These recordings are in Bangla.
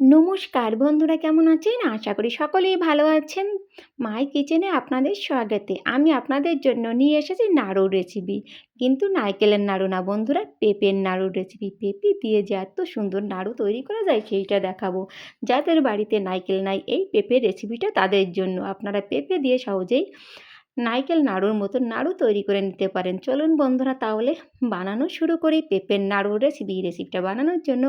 নমস্কার বন্ধুরা, কেমন আছেন? আশা করি সকলেই ভালো আছেন। মাই কিচেনে আপনাদের স্বাগতে। আমি আপনাদের জন্য নিয়ে এসেছি নাড়ুর রেসিপি কিন্তু নারকেলের নাড়ু না বন্ধুরা, পেঁপের নাড়ুর রেসিপি পেঁপে দিয়ে যে এত সুন্দর নাড়ু তৈরি করা যায়, সেইটা দেখাবো। যাদের বাড়িতে নারকেল নাই, এই পেঁপের রেসিপিটা তাদের জন্য। আপনারা পেঁপে দিয়ে সহজেই নারকেল নাড়ুর মতো নাড়ু তৈরি করে নিতে পারেন। চলুন বন্ধুরা তাহলে বানানো শুরু করি। পেঁপের নাড়ুর রেসিপি রেসিপিটা বানানোর জন্য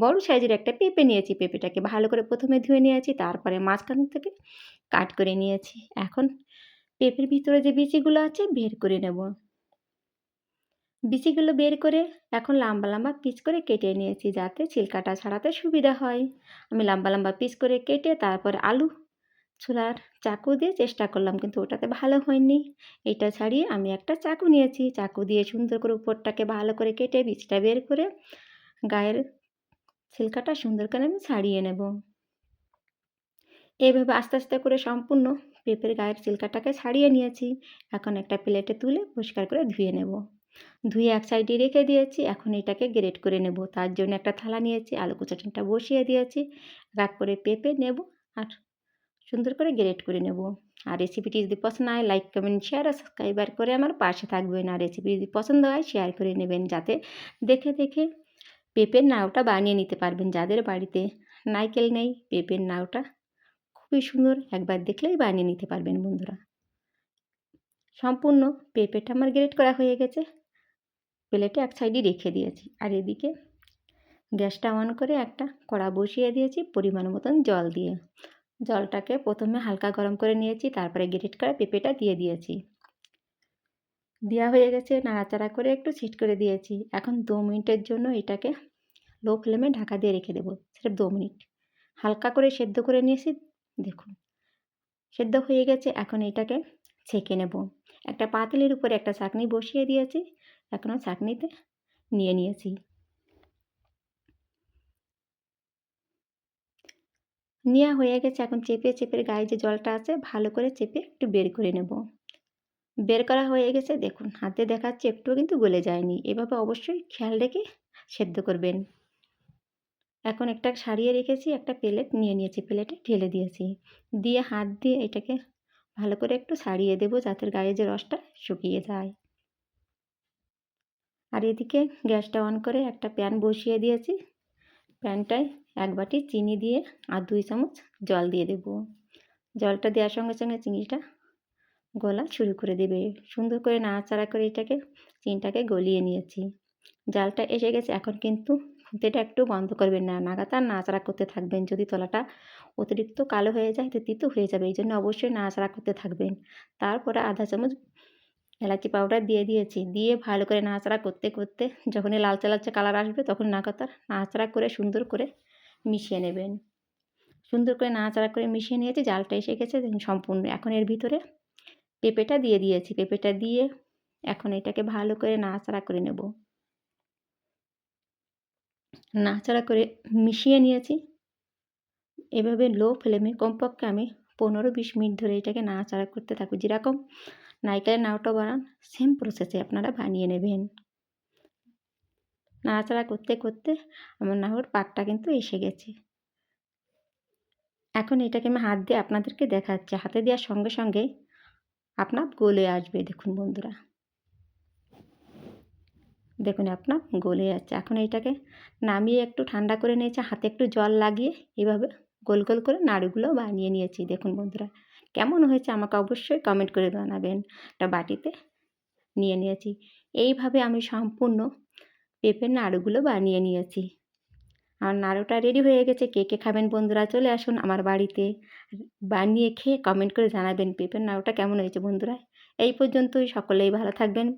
বড় সাইজের একটা পেঁপে নিয়েছি। পেঁপেটাকে ভালো করে প্রথমে ধুয়ে নিয়েছি, তারপরে মাঝখান থেকে কাট করে নিয়েছি। এখন পেঁপের ভিতরে যে বিচিগুলো আছে বের করে নেব। বিচিগুলো বের করে এখন লম্বা লম্বা পিস করে কেটে নিয়েছি যাতে ছিলকাটা ছাড়াতে সুবিধা হয়। আমি লম্বা লম্বা পিস করে কেটে তারপর আলু ছোলার চাকু দিয়ে চেষ্টা করলাম, কিন্তু ওটাতে ভালো হয়নি। এটা ছাড়িয়ে আমি একটা চাকু নিয়েছি। চাকু দিয়ে সুন্দর করে উপরটাকে ভালো করে কেটে বীজটা বের করে গায়ের ছিলকাটা সুন্দর করে আমি ছাড়িয়ে নেব। এইভাবে আস্তে আস্তে করে সম্পূর্ণ পেঁপের গায়ের চিলকাটাকে ছাড়িয়ে নিয়েছি। এখন একটা প্লেটে তুলে পরিষ্কার করে ধুয়ে নেব। ধুয়ে এক সাইডে রেখে দিয়েছি। এখন এটাকে গ্রেট করে নেব। তার জন্য একটা থালা নিয়েছি, আলু কুচাটা বসিয়ে দিয়েছি। রাগ করে পেঁপে নেব আর সুন্দর করে গ্রেট করে নেব। আর রেসিপিটি যদি পছন্দ হয় লাইক কমেন্ট শেয়ার আর সাবস্ক্রাইবার করে আমার পাশে থাকবেন। আর রেসিপি যদি পছন্দ হয় শেয়ার করে নেবেন যাতে দেখে দেখে পেঁপের নাওটা বানিয়ে নিতে পারবেন যাদের বাড়িতে নাইকেল নেই, পেঁপের নাওটা খুবই সুন্দর একবার দেখলেই বানিয়ে নিতে পারবেন বন্ধুরা। সম্পূর্ণ পেঁপেটা আমার গ্রেট করা হয়ে গেছে। প্লেটে এক সাইডে রেখে দিয়েছি। আর এদিকে গ্যাসটা অন করে একটা কড়া বসিয়ে দিয়েছি পরিমাণ মতন জল দিয়ে। জলটাকে প্রথমে হালকা গরম করে নিয়েছি, তারপরে গ্রেট করে পেঁপেটা দিয়ে দিয়েছি। দেওয়া হয়ে গেছে, নাড়াচাড়া করে একটু ছিট করে দিয়েছি। এখন দু মিনিটের জন্য এটাকে লো ফ্লেমে ঢাকা দিয়ে রেখে দেবো, সেটা দু মিনিট। হালকা করে সেদ্ধ করে নিয়েছি, দেখুন। সেদ্ধ হয়ে গেছে, এখন এটাকে ছেঁকে নেব। একটা পাতিলের উপরে একটা চাকনি বসিয়ে দিয়েছি, এখনও চাকনিতে নিয়ে নিয়েছি। নেওয়া হয়ে গেছে। এখন চেপে চেপে গায়ে যে জলটা আছে, ভালো করে চেপে একটু বের করে নেব। বের করা হয়ে গেছে। দেখুন, হাতে দেখাচ্ছে একটুও কিন্তু গলে যায়নি। এভাবে অবশ্যই খেয়াল রেখে সেদ্ধ করবেন। এখন একটা সারিয়ে রেখেছি, একটা প্লেট নিয়ে নিয়েছি, প্লেটে ঢেলে দিয়েছি। দিয়ে হাত দিয়ে এটাকে ভালো করে একটু ছাড়িয়ে দেবো যাতে গায়ে যে রসটা শুকিয়ে যায়। আর এদিকে গ্যাসটা অন করে একটা প্যান বসিয়ে দিয়েছি। প্যানটায় এক বাটি চিনি দিয়ে আর দুই চামচ জল দিয়ে দেব। জলটা দেওয়ার সঙ্গে সঙ্গে চিনিটা গলা শুরু করে দেবে। সুন্দর করে নাড়াচাড়া করে এটাকে, চিনিটাকে গলিয়ে নিয়েছি। জালটা এসে গেছে, এখন কিন্তু খুঁতেটা একটু বন্ধ করবেন না। নাগাতার নাড়াচাড়া করতে থাকবেন। যদি তলাটা অতিরিক্ত কালো হয়ে যায়, তো তিতো হয়ে যাবে। এই জন্য অবশ্যই নাড়াচাড়া করতে থাকবেন। তারপরে আধা চামচ এলাচি পাউডার দিয়ে দিয়েছি। দিয়ে ভালো করে নাড়াচাড়া করতে করতে যখনই লালচে লালচে কালার আসবে, তখন নাগাতার নাড়াচাড়া করে সুন্দর করে মিশিয়ে নেবেন। সুন্দর করে নাড়াচাড়া করে মিশিয়ে নিয়েছি, জালটা এসে গেছে সম্পূর্ণ। এখন এর ভিতরে পেঁপেটা দিয়ে দিয়েছি। পেঁপেটা দিয়ে এখন এটাকে ভালো করে নাড়াচাড়া করে নেব। নাড়াচাড়া করে মিশিয়ে নিয়েছি। এভাবে লো ফ্লেমে কমপক্ষে আমি পনেরো বিশ মিনিট ধরে এটাকে নাড়াচাড়া করতে থাকব। যেরকম নাইকেলের নাওটা বানান সেম প্রসেসে আপনারা বানিয়ে নেবেন। নাড়াচাড়া করতে করতে আমার নাড়ুর পাকটা কিন্তু এসে গেছে। এখন এটাকে আমি হাত দিয়ে আপনাদেরকে দেখাচ্ছি। হাতে দেওয়ার সঙ্গে সঙ্গে আপনার গলে আসবে, দেখুন বন্ধুরা। দেখুন আপনার গলে যাচ্ছে। এখন এইটাকে নামিয়ে একটু ঠান্ডা করে নিয়েছি, হাতে একটু জল লাগিয়ে এভাবে গোল গোল করে নাড়ুগুলো বানিয়ে নিয়েছি। দেখুন বন্ধুরা, কেমন হয়েছে আমাকে অবশ্যই কমেন্ট করে জানাবেন। একটা বাটিতে নিয়ে নিয়েছি। এইভাবে আমি সম্পূর্ণ পেঁপের নাড়ুগুলো বানিয়ে নিয়েছি। আমার নাড়ুটা রেডি হয়ে গেছে। কে কে খাবেন বন্ধুরা চলে আসুন আমার বাড়িতে। বানিয়ে খেয়ে কমেন্ট করে জানাবেন পেঁপের নাড়ুটা কেমন হয়েছে বন্ধুরা। এই পর্যন্তই, সকলেই ভালো থাকবেন।